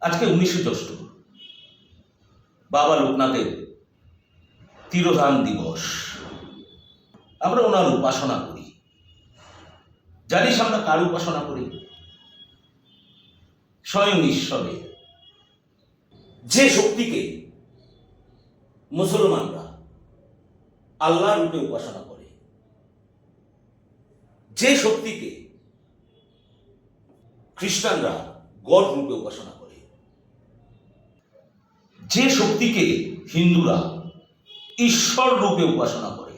আজকে জ্যৈষ্ঠ, বাবা লোকনাথের তিরোধান দিবস। আমরা ওনার উপাসনা করি। জানিস আমরা কার উপাসনা করি? স্বয়ং ঈশ্বরে। যে শক্তিকে মুসলমানরা আল্লাহ রূপে উপাসনা করে, যে শক্তিকে খ্রিস্টানরা গড রূপে উপাসনা যে শক্তিকে হিন্দুরা ঈশ্বর রূপে উপাসনা করে,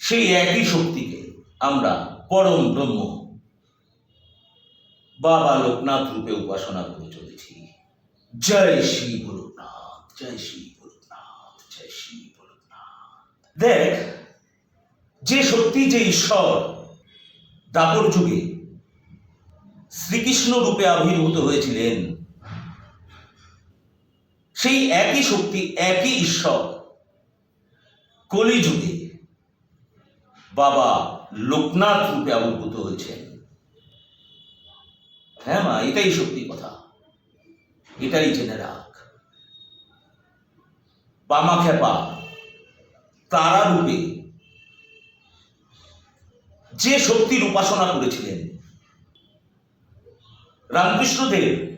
সেই একই শক্তিকে আমরা পরম ব্রহ্ম বাবা লোকনাথ রূপে উপাসনা করে চলেছি। জয় শ্রী লোকনাথ জয় শ্রী লোকনাথ জয় শ্রী লোকনাথ দেখ, যে শক্তি যে ঈশ্বর দাপর যুগে শ্রীকৃষ্ণ রূপে আবির্ভূত হয়েছিলেন সেই একই শক্তি, একই ঈশ্বর। কলিযুগে বাবা লোকনাথ রূপে আবির্ভূত হয়েছেন। হ্যাঁ মা, এটাই সত্যি কথা। এটাই জেনে রাখ। বামা খেপা তারা রূপে যে শক্তির উপাসনা করেছিলেন, রামকৃষ্ণদেব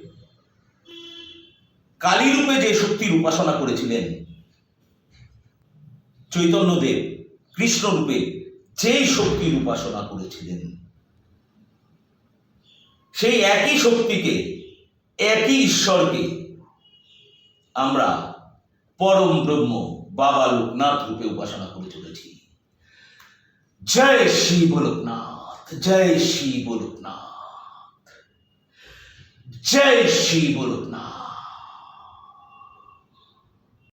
কালী রূপে যে শক্তির উপাসনা করেছিলেন, চৈতন্যদেব কৃষ্ণ রূপে যেই শক্তির উপাসনা করেছিলেন, সেই একই শক্তিকে, একই ঈশ্বরকে আমরা পরম ব্রহ্ম বাবা লোকনাথ রূপে উপাসনা করে চলেছি। জয় শিব লোকনাথ জয় শিব লোকনাথ জয় শিব লোকনাথ